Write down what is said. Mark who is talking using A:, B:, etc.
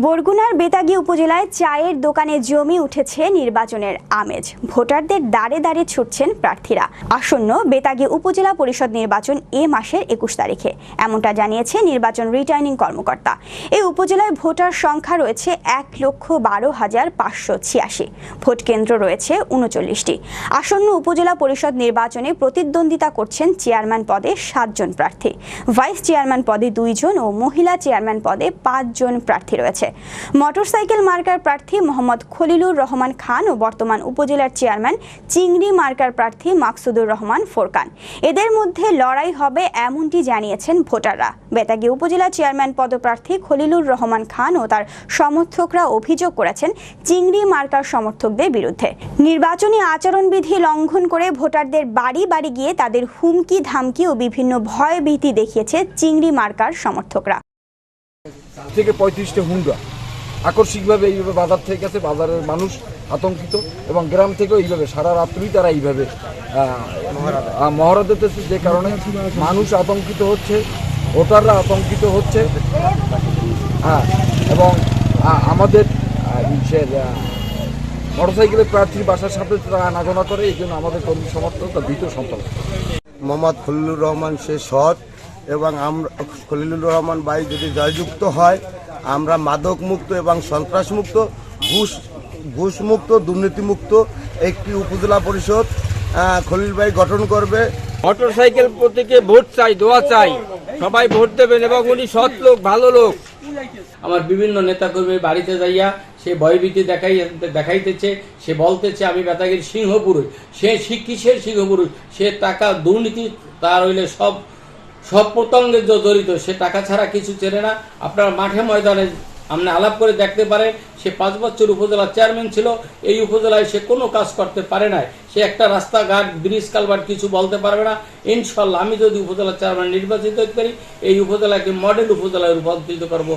A: বরগুনার বেতাগী উপজেলায় চায়ের দোকানে জমি উঠেছে নির্বাচনের আমেজ। ভোটারদের দাঁড়ে দাঁড়ে ছুটছেন প্রার্থীরা। আসন্ন বেতাগী উপজেলা পরিষদ নির্বাচন এ মাসের একুশ তারিখে। এমনটা জানিয়েছে নির্বাচন রিটার্নিং কর্মকর্তা। এই উপজেলায় ভোটার সংখ্যা রয়েছে এক লক্ষ বারো হাজার পাঁচশো ছিয়াশি। ভোট কেন্দ্র রয়েছে উনচল্লিশটি। আসন্ন উপজেলা পরিষদ নির্বাচনে প্রতিদ্বন্দ্বিতা করছেন চেয়ারম্যান পদে সাতজন প্রার্থী। ভাইস চেয়ারম্যান পদে দুইজন ও মহিলা চেয়ারম্যান পদে পাঁচজন প্রার্থী রয়েছে। মোটরসাইকেল মার্কার প্রার্থী মোহাম্মদ খলিলুর রহমান খান ও বর্তমান উপজেলার চেয়ারম্যান চিংড়ি মার্কার প্রার্থী মাকসুদুর রহমান ফোরকান। এদের মধ্যে লড়াই হবে এমনটি জানিয়েছেন ভোটাররা। বেতাগী উপজেলা চেয়ারম্যান পদপ্রার্থী খলিলুর রহমান খান ও তার সমর্থকরা অভিযোগ করেছেন চিংড়ি মার্কার সমর্থকদের বিরুদ্ধে। নির্বাচনী আচরণবিধি লঙ্ঘন করে ভোটারদের বাড়ি বাড়ি গিয়ে তাদের হুমকি ধামকি ও বিভিন্ন ভয়ভীতি দেখিয়েছে চিংড়ি মার্কার সমর্থকরা।
B: থেকে পঁয়ত্রিশটা হুন্ডা আকস্মিকভাবে এইভাবে বাজার থেকে গেছে, বাজারের মানুষ আতঙ্কিত এবং গ্রাম থেকেও এইভাবে সারা রাত্রি তারা এইভাবে মহড়া দিতেছে যে কারণে মানুষ আতঙ্কিত হচ্ছে, ভোটাররা আতঙ্কিত হচ্ছে। হ্যাঁ এবং আমাদের মোটরসাইকেলের প্রার্থীর বাসার সাথে তারা আনাগোনা করে, এই জন্য আমাদের কর্মী সমর্থক ভীত সন্ত্রাস
C: মোহাম্মদ খলিলুর রহমান, সে সৎ। এবং আমরা খলিলুর রহমান ভাই যদি জয়যুক্ত হয় আমরা মাদক মুক্ত এবং সন্ত্রাস মুক্ত ঘুষ ঘুষ মুক্ত দুর্নীতিমুক্ত একটি উপজেলা পরিষদ খলিল ভাই গঠন করবে।
D: মোটরসাইকেল প্রতীকে ভোট চাই দোয়া চাই। সবাই ভোট দেবেন এবং উনি সৎ লোক ভালো লোক। আমার বিভিন্ন নেতাকর্মীর বাড়িতে যাইয়া সে ভয়ভীতি দেখাই দেখাইতেছে সে বলতেছে আমি বেতাগির সিংহ পুরুষ সে শি- কিসের সিংহ পুরুষ সে টাকা দুর্নীতি তার হইলে সব সব প্রতঙ্গে যে জড়িত, সে টাকা ছাড়া কিছু চেনে না। আপনার মাঠে ময়দানে আপনি আলাপ করে দেখতে পারে সে পাঁচ বছর উপজেলা চেয়ারম্যান ছিল, এই উপজেলায় সে কোনো কাজ করতে পারে না সে একটা রাস্তাঘাট, ব্রিজ কালভার্ট কিছু বলতে পারবে না। ইনশাল্লাহ আমি যদি উপজেলা চেয়ারম্যান নির্বাচিত হতে পারি, এই উপজেলাকে মডেল উপজেলায় রূপান্তরিত করব।